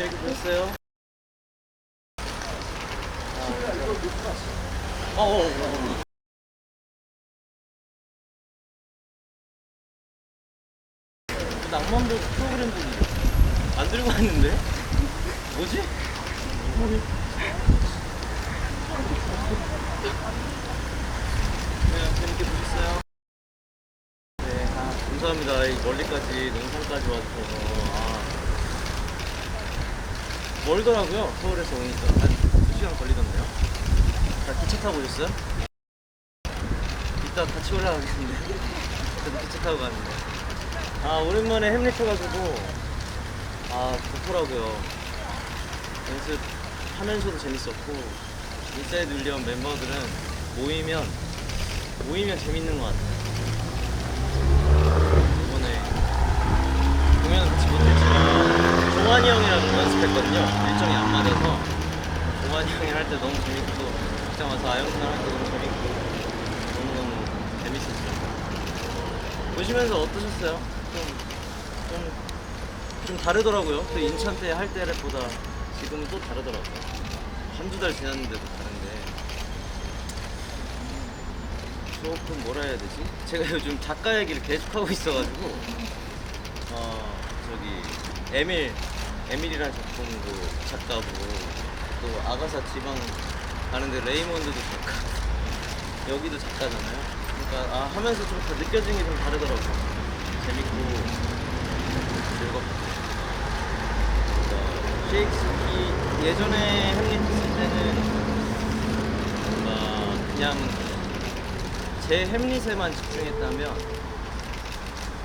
재밌게 보셨어요? 어, 어, 어, 어. 그 낭만도 프로그램들이 안 들고 왔는데? 뭐지? 네, 재밌게 보셨어요? 네, 아, 감사합니다. 이 멀리까지, 농산까지 와주셔서. 아, 멀더라고요. 서울에서 오니까. 한 2시간 걸리던데요. 자, 기차 타고 오셨어요? 이따 같이 올라가겠는데. 저도 기차 타고 가는데. 아, 오랜만에 햄릿 해가지고, 아, 좋더라고요. 연습하면서도 재밌었고, 인사이드 윌리엄 멤버들은 모이면, 모이면 재밌는 것 같아요. 이번에 공연은 같이 못했 종환이 형이랑 연습했거든요. 일정이 안 맞아서 종환이 형이 할 때 너무 재밌고 극장 와서 아영상 할때 너무 재밌고 너무너무 재밌었어요. 보시면서 어떠셨어요? 좀, 좀, 좀 다르더라고요. 그 인천 때 할 때보다 지금은 또 다르더라고요. 한두 달 지났는데도 다른데 조금 뭐라 해야 되지? 제가 요즘 작가 얘기를 계속 하고 있어가지고 어 저기 에밀 에밀이라는 작품도 작가고 또 아가사 지방 가는데 레이몬드도 작가 여기도 작가잖아요. 그러니까 아 하면서 좀 다 느껴지는 게 좀 다르더라고요. 재밌고 즐겁고 어, 셰익스피 예전에 햄릿 했을 때는 뭔가 그냥 제 햄릿에만 집중했다면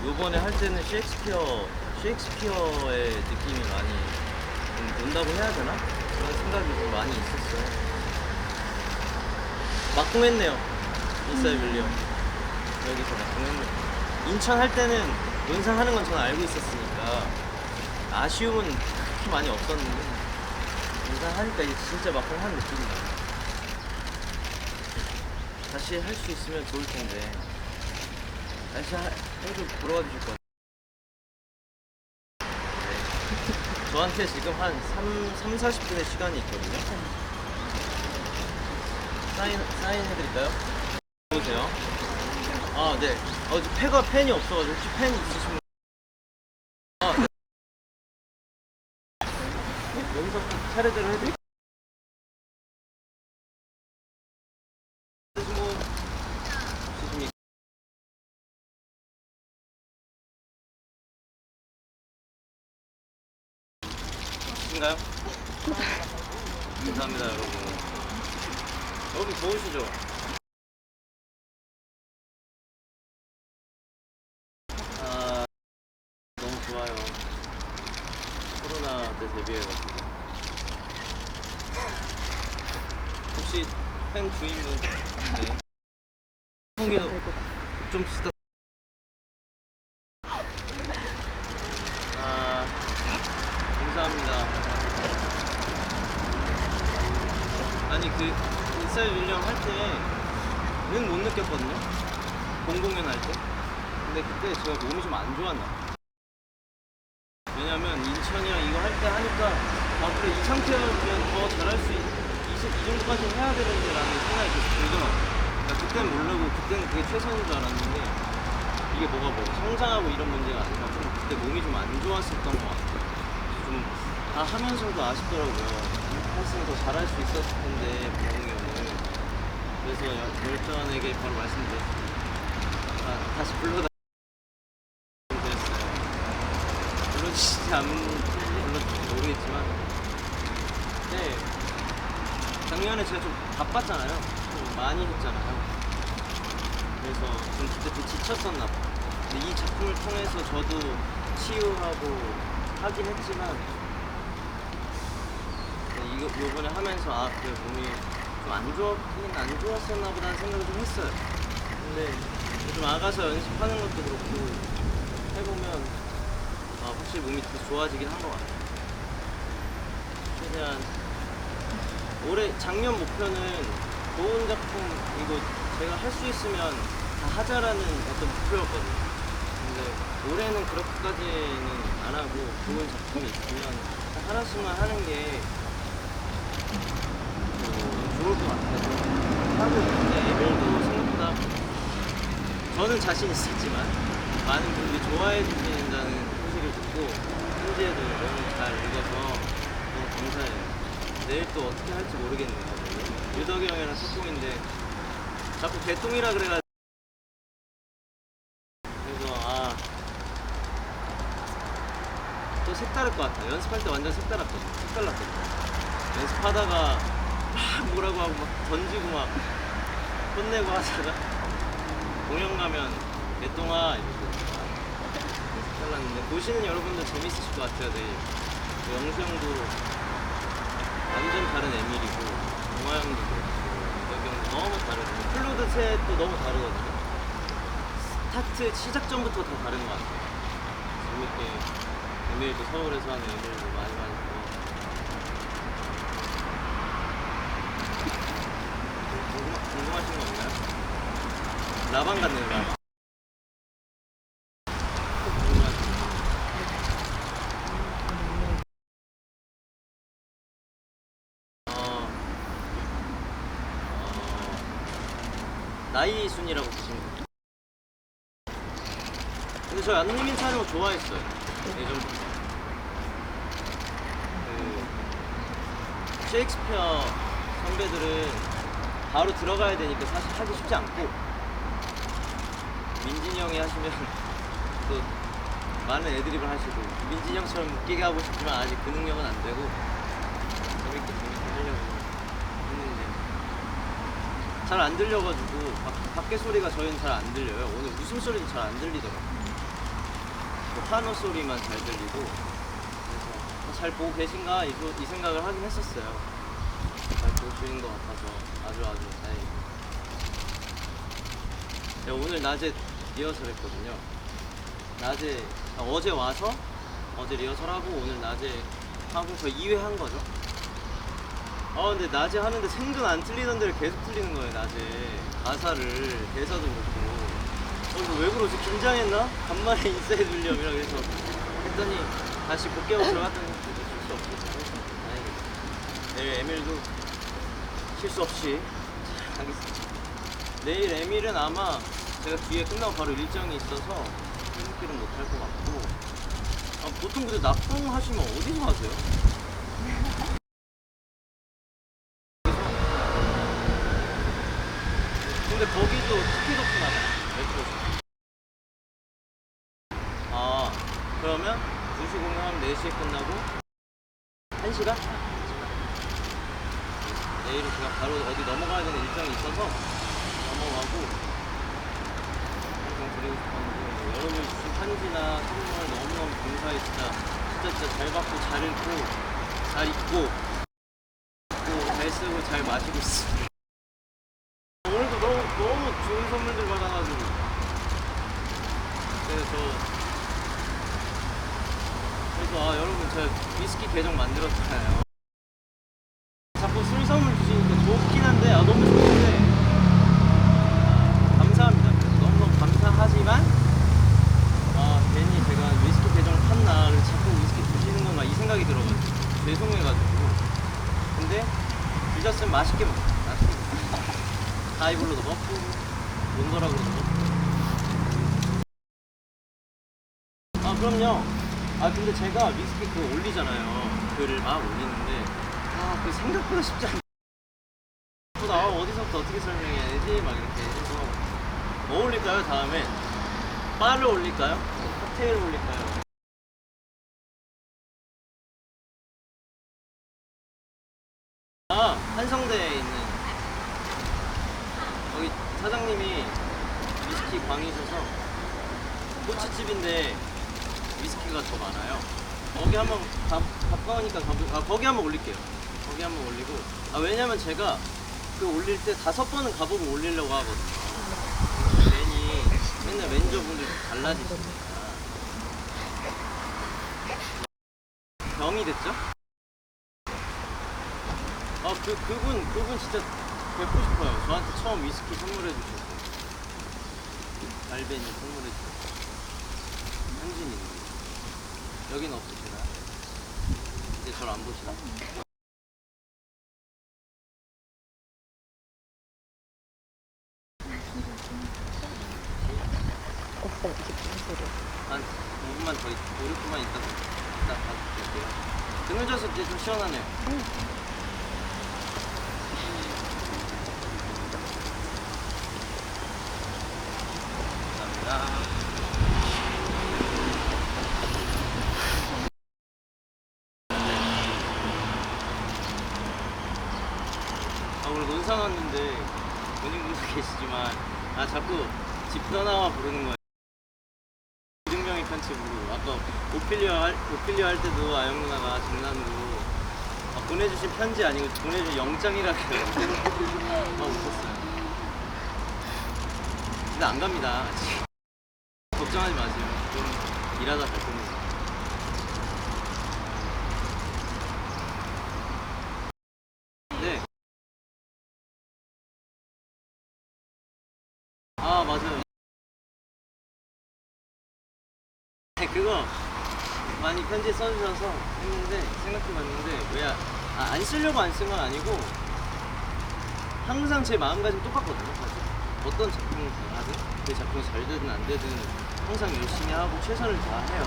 요번에 할 때는 셰익스피어 셰익스피어의 느낌이 많이 좀 논다고 해야 되나? 그런 생각이 좀 많이 있었어요. 막공했네요. 인사이 빌리엄 여기서 막공했네요. 인천 할 때는 논상하는 건 저는 알고 있었으니까 아쉬움은 그렇게 많이 없었는데 논상하니까 이제 진짜 막공 한 느낌이 나요. 다시 할 수 있으면 좋을 텐데 다시 하, 해도 보러 와주실 것 같아요. 네. 저한테 지금 한 3, 3, 40분의 시간이 있거든요. 사인, 사인 해드릴까요? 보세요. 아, 네. 어, 펜가 펜이 없어가지고 혹시 펜 있으시면. 아, 네. 여기서 차례대로 해드릴까요? 뭐, 있으십니까? 있으신가요? 감사합니다, 여러분. 여러분 좋으시죠? 아, 너무 좋아요. 코로나 때 데뷔해가지고. 혹시 팬 주인분, 네. 홍기도 좀. 아, 감사합니다. 아니 그 인사이드 윌리엄 할 때는 못 느꼈거든요. 공공연 할 때. 근데 그때 제가 몸이 좀 안 좋았나. 봐. 왜냐면 인천이랑 이거 할 때 하니까 아 그래 이 상태면 더 잘할 수 있, 이, 이 정도까지 해야 되는데 라는 생각이 들더라고요. 그러니까 그땐 모르고 그때는 그게 최선인 줄 알았는데 이게 뭐가 뭐 성장하고 이런 문제가 아니라 좀 그때 몸이 좀 안 좋았었던 것 같아요. 좀 다 하면서도 아쉽더라고요. 했으면 더 잘할 수 있었을 텐데 병웅이 형은 그래서 여- 열전에게 바로 말씀드렸어요. 아, 다시 불러다 그랬어요. 불러주시지 않는 불러주실지 모르겠지만 네 작년에 제가 좀 바빴잖아요. 좀 많이 했잖아요. 그래서 좀 그때 좀 지쳤었나 봐. 근데 이 작품을 통해서 저도 치유하고 하긴 했지만 네, 이거 요번에 하면서 아 그래 몸이 좀 안 좋았긴 안 좋았었나 보다는 생각을 좀 했어요. 근데 요즘 아가서 연습하는 것도 그렇고 해보면 아, 확실히 몸이 더 좋아지긴 한 것 같아요. 최대한 올해 작년 목표는 좋은 작품 이거 제가 할 수 있으면 다 하자라는 어떤 목표였거든요. 근데 올해는 그렇게까지는 안 하고 좋은 작품이 있으면 딱 하나씩만 하는 게 어, 좋을 것 같아서 하고 있는데 에밀도 생각보다 저는 자신 있었지만 많은 분들이 좋아해 듣고 현지에도 너무 잘 읽어서 너무 감사해요. 내일 또 어떻게 할지 모르겠네요. 유덕이 형이랑 소통인데 자꾸 개똥이라 그래가지고 그래서 아. 또 색다를 것 같아. 연습할 때 완전 색달랐거든. 색달랐거든. 연습하다가 막 뭐라고 하고 막 던지고 막 혼내고 하다가 공연 가면 개똥아 이러고 보시는 여러분들 재밌으실 것 같아요. 내일 그 영수 형도 완전 다른 에밀이고 동아 형도 그렇고 여기 형도 너무 다르고 플루드 셋도 너무 다르거든요. 스타트 시작 전부터 다 다른 것 같아요. 재밌게 에밀도 서울에서 하는 에밀도 많이 많이 보고 궁금, 궁금하신 거 없나요? 라방 같네요 라방 궁금하신 거. 어, 어, 나이 순이라고 보시면 돼요 근데 저 안내민 촬영 좋아했어요. 예전부터 그 셰익스피어 선배들은 바로 들어가야 되니까 사실 하기 쉽지 않고 민진이 형이 하시면 또 많은 애드립을 하시고 민진이 형처럼 웃기게 하고 싶지만 아직 그 능력은 안 되고 재밌게 재밌게 하려고 했는데 잘 안 들려가지고 밖, 밖에 소리가 저희는 잘 안 들려요 오늘 웃음 소리도 잘 안 들리더라고요 뭐 환호 소리만 잘 들리고 그래서 잘 보고 계신가 이, 소- 이 생각을 하긴 했었어요. 잘 보시는 것 같아서 아주 아주 다행이에요. 제가 오늘 낮에 리허설 했거든요. 낮에 아, 어제 와서 어제 리허설하고 오늘 낮에 하고 저 2회 한 거죠. 아 근데 낮에 하는데 생전 안 틀리던 데를 계속 틀리는 거예요 낮에 가사를 대사도 그렇고 어, 이거 왜 그러지? 긴장했나? 간만에 인사해 주려면 그래서 했더니 다시 복귀하고 들어갔더니 실수 없이 다행이다. 내일 에밀도 실수 없이 잘 하겠습니다. 내일 에밀은 아마 제가 뒤에 끝나고 바로 일정이 있어서 퇴근길은 못할 것 같고 아, 보통 근데 낙동 하시면 어디서 하세요? 2시에 끝나고 1시간? 내일은 제가 바로 어디 넘어가야 되는 일정이 있어서 넘어가고 드리고 싶었는데 여러분이 주신 편지나 선물 너무너무 감사해 진짜. 진짜 진짜 잘 받고 잘 읽고 잘 읽고 잘 쓰고 잘 마시고 있어 오늘도 너무 너무 좋은 선물들 받아가지고. 그래서 그래서 아 여러분 제가 위스키 계정 만들었잖아요. 자꾸 술 선물 주시니까 좋긴 한데 아 너무 좋은데 감사합니다 그래서 너무너무 감사하지만 아 괜히 제가 위스키 계정을 팠나 그래서 자꾸 위스키 주시는 건가 이 생각이 들어가지고 죄송해가지고 근데 드셨으면 맛있게 먹자 맛있게 하이볼로도 먹고 몬더락으로도 먹고 아 그럼요 아 근데 제가 위스키 그거 올리잖아요 글을 막 올리는데 아 그 생각보다 쉽지 않 아, 어디서부터 어떻게 설명해야 되지? 막 이렇게 해서 뭐 올릴까요 다음에? 바를 올릴까요? 칵테일 올릴까요? 아 한성대에 있는 거기 사장님이 위스키 광이셔서 꼬치집인데 위스키가 더 많아요. 거기 한번 가, 가까우니까 가보, 아, 거기 한번 올릴게요. 거기 한번 올리고 아 왜냐면 제가 그 올릴 때 다섯 번은 가보고 올리려고 하거든요. 괜히 맨날 매니저분들 달라지시니까 병이 됐죠? 아, 그, 그분, 그분 진짜 뵙고 싶어요. 저한테 처음 위스키 선물해 주셨고. 갈벤이 선물해 주셨고. 현진이. 여긴 없으시나요? 이제 저를 안 보시나? 오빠 이게 무슨 소리야? 한 5분만 더, 있, 5, 6분만 있다 딱 가볼게요. 그늘져서 이제 좀 시원하네요. 감사합니다. 아, 오늘 논산 왔는데 본인분도 계시지만 아 자꾸 집 떠나와 부르는 거예요. 이등병이 편집으로 아까 오피리아 할, 오피리아 할 때도 아영 누나가 장난으로 아, 보내주신 편지 아니고 보내준 영장이라 그래요. 아 웃었어요. 근데 안 갑니다. 아직. 걱정하지 마세요. 좀 일하다 갈 겁니다. 네. 아 맞아요. 네, 그거 많이 편지 써주셔서 했는데 생각해봤는데 왜 안 쓰려고 안 쓴 건 아니고 항상 제 마음가짐 똑같거든요 사실. 어떤 작품을 잘 하든 그 작품이 잘 되든 안 되든 항상 열심히 하고 최선을 다해요.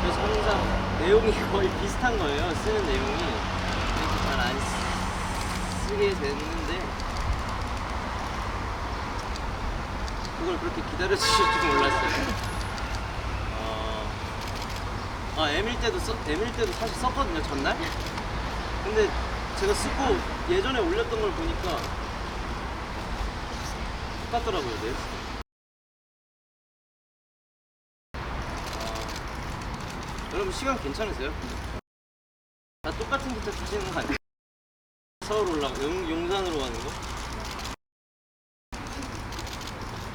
그래서 항상 내용이 거의 비슷한 거예요 쓰는 내용이. 이렇게 잘 안 쓰게 됐는데 그걸 그렇게 기다려 주실 줄 몰랐어요. 어, 아 M일 때도 써, M일 때도 사실 썼거든요 전날. 근데 제가 쓰고 예전에 올렸던 걸 보니까 똑같더라고요 내. 아, 여러분 시간 괜찮으세요? 다 똑같은 기차 타시는 거 아니에요? 서울 올라가 용, 용산으로 가는 거?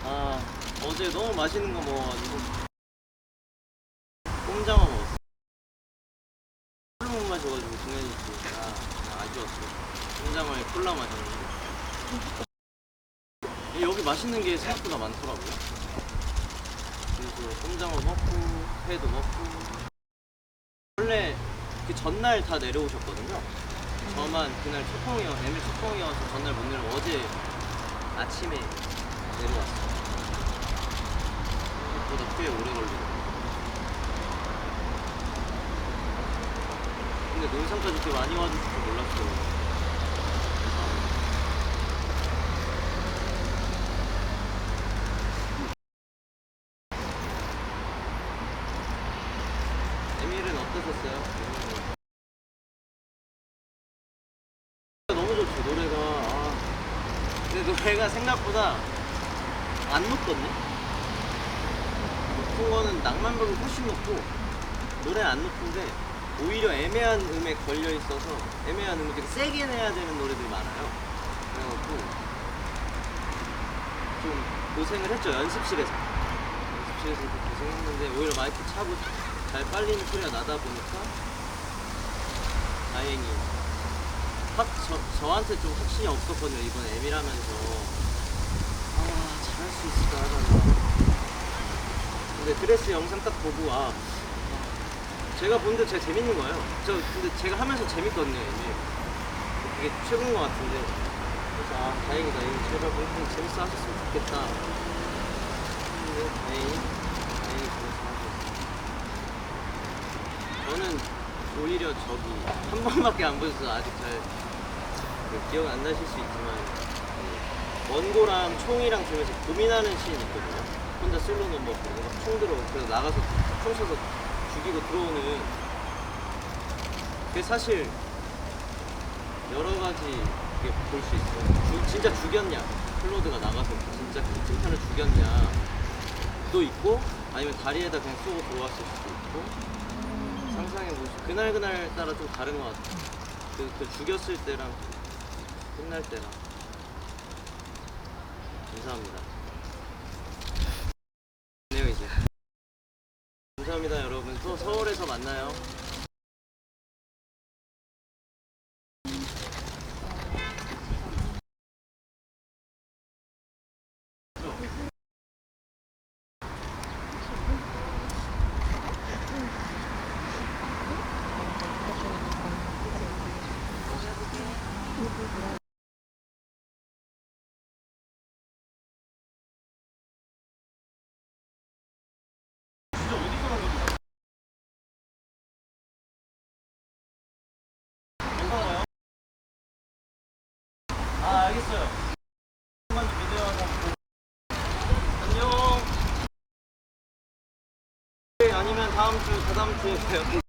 아 어제 너무 맛있는 거 먹어가지고 꼼장어 먹었어. 콜라 못 마셔가지고 중현이 있으니까 아쉬웠어. 꼼장어에 콜라 마셨는데. 여기 맛있는 게 생각보다 많더라고요. 그래서 꼼장어 먹고, 회도 먹고. 원래 그 전날 다 내려오셨거든요. 저만 그날 초통이어, 애밀 초통이어서 전날 못 내려고 어제 아침에 내려왔어요. 생각보다 꽤 오래 걸리고. 근데 논산까지 이렇게 많이 와줄 줄 몰랐어요. 에밀은 어떠셨어요? 너무 좋죠 노래가. 아. 근데 노래가 생각보다 안 높거든요. 높은 거는 낭만벽이 훨씬 높고 노래 안 높은데 오히려 애매한 음에 걸려 있어서 애매한 음을 되게 세게 내야 되는 노래들이 많아요. 그래갖고 좀 고생을 했죠 연습실에서 연습실에서 좀 고생했는데 오히려 마이크 차고 잘 빨리는 소리가 나다 보니까 다행히 확 저, 저한테 좀 확신이 없었거든요 이번 에밀하면서 아 잘할 수 있을까 하다가 근데 드레스 영상 딱 보고 아 제가 보는데 제가 재밌는 거예요. 저 근데 제가 하면서 재밌거든요, 이제. 그게 최고인 것 같은데. 그래서 아 다행이다. 이거 제발 공부 재밌어 하셨으면 좋겠다. 근데 다행히 다행히 재밌어 하셨어요. 저는 오히려 저기 한 번밖에 안 보셔서 아직 잘그 기억 안 나실 수 있지만 그 원고랑 총이랑 들면서 고민하는 씬이 있거든요. 혼자 솔로 넘버 부르고 막총 들어 그래서 나가서 총 쏘서 죽이고 들어오는 그게 사실 여러 가지 볼 수 있어요. 주- 진짜 죽였냐? 클로드가 나가서 진짜 그 찐판을 죽였냐? 도 있고 아니면 다리에다 그냥 쏘고 들어왔을 수도 있고 상상해 보시 그날 그날 따라 좀 다른 것 같아요. 그, 그 죽였을 때랑 끝날 때나. 감사합니다. 네요 이제. 감사합니다 여러분. 또 서울에서 만나요. 안녕. 네,